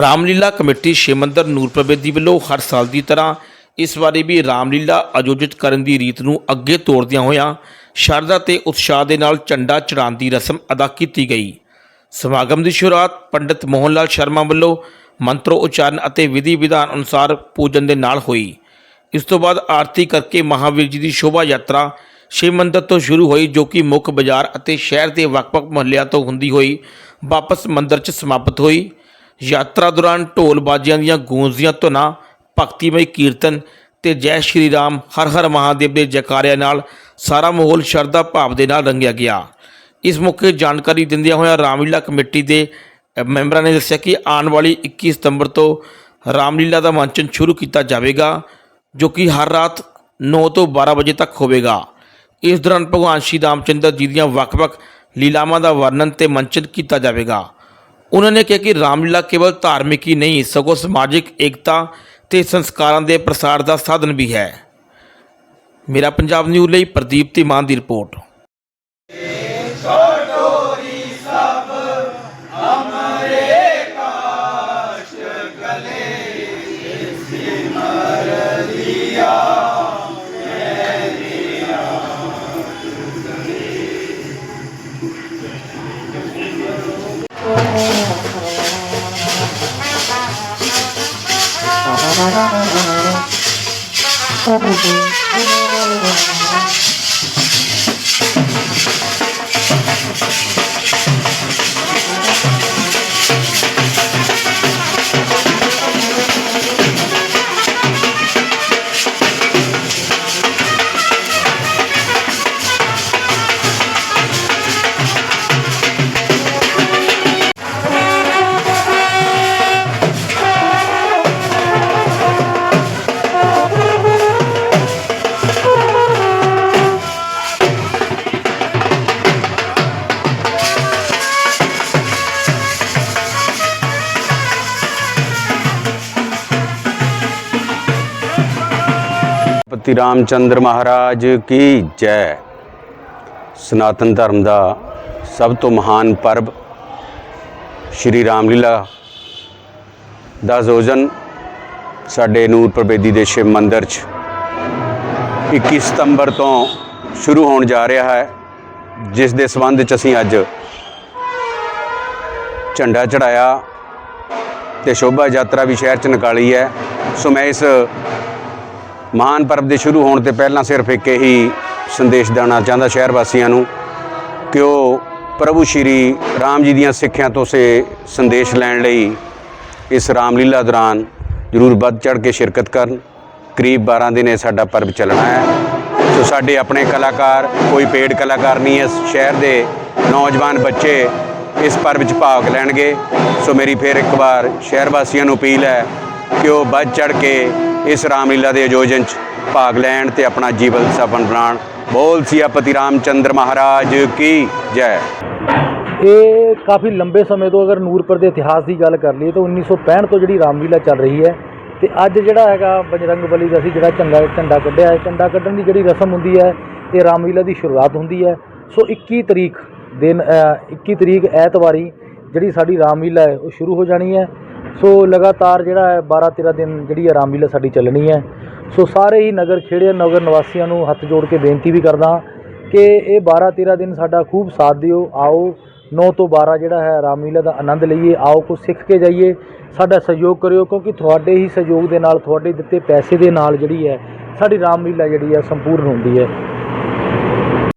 Ramlila committee Shiv ਮੰਦਰ ਨੂਰਪੁਰ ਬੇਦੀ ਵੱਲੋਂ ਹਰ ਸਾਲ ਦੀ ਤਰ੍ਹਾਂ ਇਸ ਵਾਰੀ ਵੀ ਰਾਮਲੀਲਾ ਆਯੋਜਿਤ ਕਰਨ ਦੀ ਰੀਤ ਨੂੰ ਅੱਗੇ ਤੋਰਦਿਆਂ ਹੋਇਆਂ ਸ਼ਰਧਾ ਤੇ ਉਤਸ਼ਾਹ ਦੇ ਨਾਲ ਝੰਡਾ ਚੜਾਉਣ ਦੀ ਰਸਮ ਅਦਾ ਕੀਤੀ ਗਈ। ਸਮਾਗਮ ਦੀ ਸ਼ੁਰੂਆਤ ਪੰਡਿਤ ਮੋਹਨ ਲਾਲ ਸ਼ਰਮਾ ਵੱਲੋਂ ਮੰਤਰੋ ਉਚਾਰਨ ਅਤੇ ਵਿਧੀ ਵਿਧਾਨ ਅਨੁਸਾਰ ਪੂਜਨ ਦੇ ਨਾਲ ਹੋਈ। ਇਸ ਤੋਂ ਬਾਅਦ ਆਰਤੀ ਕਰਕੇ ਮਹਾਵੀਰ ਜੀ ਦੀ ਸ਼ੋਭਾ ਯਾਤਰਾ ਸ਼ਿਵ ਮੰਦਰ ਤੋਂ ਸ਼ੁਰੂ ਹੋਈ, ਜੋ ਕਿ ਮੁੱਖ ਬਾਜ਼ਾਰ ਅਤੇ ਸ਼ਹਿਰ ਦੇ ਵੱਖ-ਵੱਖ ਮੁਹੱਲਿਆਂ ਤੋਂ ਹੁੰਦੀ ਹੋਈ ਵਾਪਸ ਮੰਦਰ 'ਚ ਸਮਾਪਤ ਹੋਈ। ਯਾਤਰਾ ਦੌਰਾਨ ਢੋਲ ਬਾਜਿਆਂ ਦੀਆਂ ਗੂੰਜਦੀਆਂ ਧੁਨਾਂ, ਭਗਤੀਮਈ ਕੀਰਤਨ ਤੇ ਜੈ ਸ਼੍ਰੀ ਰਾਮ, ਹਰ ਹਰ ਮਹਾਦੇਵ ਦੇ ਜੈਕਾਰਿਆਂ ਨਾਲ ਸਾਰਾ ਮਾਹੌਲ ਸ਼ਰਧਾ ਭਾਵ ਦੇ ਨਾਲ ਰੰਗਿਆ ਗਿਆ। ਇਸ ਮੌਕੇ ਜਾਣਕਾਰੀ ਦਿੰਦਿਆਂ ਹੋਇਆਂ ਰਾਮਲੀਲਾ ਕਮੇਟੀ ਦੇ ਮੈਂਬਰਾਂ ਨੇ ਦੱਸਿਆ ਕਿ ਆਉਣ ਵਾਲੀ 21 ਸਤੰਬਰ ਤੋਂ ਰਾਮਲੀਲਾ ਦਾ ਮੰਚਨ ਸ਼ੁਰੂ ਕੀਤਾ ਜਾਵੇਗਾ, ਜੋ ਕਿ ਹਰ ਰਾਤ 9 ਤੋਂ 12 ਵਜੇ ਤੱਕ ਹੋਵੇਗਾ। ਇਸ ਦੌਰਾਨ ਭਗਵਾਨ ਸ਼੍ਰੀ ਰਾਮਚੰਦਰ ਜੀ ਦੀਆਂ ਵੱਖ-ਵੱਖ ਲੀਲਾਵਾਂ ਦਾ ਵਰਣਨ ਤੇ ਮੰਚਨ ਕੀਤਾ ਜਾਵੇਗਾ। ਉਹਨਾਂ ਨੇ ਕਿਹਾ ਕਿ ਰਾਮਲੀਲਾ ਕੇਵਲ ਧਾਰਮਿਕ ਹੀ ਨਹੀਂ ਸਗੋਂ ਸਮਾਜਿਕ ਏਕਤਾ ਤੇ ਸੰਸਕਾਰਾਂ ਦੇ ਪ੍ਰਸਾਰ ਦਾ ਸਾਧਨ ਵੀ ਹੈ ਮੇਰਾ ਪੰਜਾਬ ਨਿਊਜ਼ ਲਈ ਪ੍ਰਦੀਪ ਧੀਮਾਨ ਦੀ ਰਿਪੋਰਟ Thank you. ਪਤੀ ਰਾਮਚੰਦਰ ਮਹਾਰਾਜ ਕੀ ਜੈ। ਸਨਾਤਨ ਧਰਮ ਦਾ ਸਭ ਤੋਂ ਮਹਾਨ ਪਰਬ ਸ਼੍ਰੀ ਰਾਮਲੀਲਾ ਦਾ ਆਯੋਜਨ ਸਾਡੇ ਨੂਰ ਪ੍ਰਬੇਦੀ ਦੇ ਸ਼ਿਵ ਮੰਦਿਰ 'ਚ 21 ਸਤੰਬਰ ਤੋਂ ਸ਼ੁਰੂ ਹੋਣ ਜਾ ਰਿਹਾ ਹੈ, ਜਿਸ ਦੇ ਸੰਬੰਧ 'ਚ ਅਸੀਂ ਅੱਜ ਝੰਡਾ ਚੜਾਇਆ ਤੇ ਸ਼ੋਭਾ ਯਾਤਰਾ ਵੀ ਸ਼ਹਿਰ 'ਚ ਨਿਕਾਲੀ ਹੈ। ਸੋ ਮੈਂ ਇਸ ਮਹਾਨ ਪਰਬ ਦੇ ਸ਼ੁਰੂ ਹੋਣ ਤੇ ਪਹਿਲਾਂ ਸਿਰਫ ਇੱਕ ਹੀ ਸੰਦੇਸ਼ ਦੇਣਾ ਚਾਹੁੰਦਾ ਸ਼ਹਿਰ ਵਾਸੀਆਂ ਨੂੰ ਕਿ ਉਹ ਪ੍ਰਭੂ ਸ਼੍ਰੀ ਰਾਮ ਜੀ ਦੀਆਂ ਸਿੱਖਿਆਂ ਤੋਂ ਸੇ ਸੰਦੇਸ਼ ਲੈਣ ਲਈ ਇਸ ਰਾਮਲੀਲਾ ਦੌਰਾਨ ਜ਼ਰੂਰ ਵੱਧ ਚੜ ਕੇ ਸ਼ਿਰਕਤ ਕਰਨ। ਕਰੀਬ 12 ਦਿਨ ਇਹ ਸਾਡਾ ਪਰਬ ਚੱਲਣਾ ਹੈ। ਸੋ ਸਾਡੇ ਆਪਣੇ ਕਲਾਕਾਰ, ਕੋਈ ਪੇਡ ਕਲਾਕਾਰ ਨਹੀਂ ਹੈ ਸ਼ਹਿਰ ਦੇ ਨੌਜਵਾਨ ਬੱਚੇ ਇਸ ਪਰਬ 'ਚ ਭਾਗ ਲੈਣਗੇ। ਸੋ ਮੇਰੀ ਫਿਰ ਇੱਕ ਵਾਰ ਸ਼ਹਿਰ ਵਾਸੀਆਂ ਨੂੰ ਅਪੀਲ ਹੈ ਕਿ ਉਹ ਵੱਧ ਚੜ ਕੇ ਇਸ ਰਾਮਲੀਲਾ ਦੇ ਆਯੋਜਨ 'ਚ ਭਾਗ ਲੈਣ ਤੇ ਆਪਣਾ ਜੀਵਨ ਸਫਲ ਬਣਾਉਣ। ਬੋਲ ਸਿਆਪਤੀ ਰਾਮਚੰਦਰ ਮਹਾਰਾਜ ਕੀ ਜੈ। ਇਹ ਕਾਫੀ ਲੰਬੇ ਸਮੇਂ ਤੋਂ ਅਗਰ ਨੂਰਪੁਰ ਦੇ ਇਤਿਹਾਸ ਦੀ ਗੱਲ ਕਰ ਲਈਏ ਤਾਂ 1965 ਤੋਂ ਜਿਹੜੀ ਰਾਮਲੀਲਾ ਚੱਲ ਰਹੀ ਹੈ ਤੇ ਅੱਜ ਜਿਹੜਾ ਹੈਗਾ ਬਜਰੰਗ ਬਲੀ ਦਾ ਅਸੀਂ ਜਿਹੜਾ ਝੰਡਾ ਝੰਡਾ ਕੱਢਿਆ ਹੈ। ਝੰਡਾ ਕੱਢਣ ਦੀ ਜਿਹੜੀ ਰਸਮ ਹੁੰਦੀ ਹੈ ਇਹ ਰਾਮਲੀਲਾ ਦੀ ਸ਼ੁਰੂਆਤ ਹੁੰਦੀ ਹੈ। ਸੋ 21 ਤਰੀਕ ਦਿਨ ਅ, 21 ਤਰੀਕ ਐਤਵਾਰੀ ਜਿਹੜੀ ਸਾਡੀ ਰਾਮਲੀਲਾ ਹੈ ਉਹ ਸ਼ੁਰੂ ਹੋ ਜਾਣੀ ਹੈ। ਸੋ ਲਗਾਤਾਰ ਜਿਹੜਾ ਹੈ 12 13 ਦਿਨ ਜਿਹੜੀ ਹੈ ਰਾਮਲੀਲਾ ਸਾਡੀ ਚੱਲਣੀ ਹੈ। ਸੋ ਸਾਰੇ ਹੀ ਨਗਰ ਖੇੜੇ, ਨਗਰ ਨਿਵਾਸੀਆਂ ਨੂੰ ਹੱਥ ਜੋੜ ਕੇ ਬੇਨਤੀ ਵੀ ਕਰਦਾ ਕਿ ਇਹ 12 13 ਦਿਨ ਸਾਡਾ ਖੂਬ ਸਾਥ ਦਿਓ। ਆਓ 9 ਤੋਂ 12 ਜਿਹੜਾ ਹੈ ਰਾਮਲੀਲਾ ਦਾ ਆਨੰਦ ਲਈਏ। ਆਓ ਕੁਝ ਸਿੱਖ ਕੇ ਜਾਈਏ। ਸਾਡਾ ਸਹਿਯੋਗ ਕਰਿਓ ਕਿਉਂਕਿ ਤੁਹਾਡੇ ਹੀ ਸਹਿਯੋਗ ਦੇ ਨਾਲ, ਤੁਹਾਡੇ ਦਿੱਤੇ ਪੈਸੇ ਦੇ ਨਾਲ ਜਿਹੜੀ ਹੈ ਸਾਡੀ ਰਾਮਲੀਲਾ ਜਿਹੜੀ ਹੈ ਸੰਪੂਰਨ ਹੁੰਦੀ ਹੈ।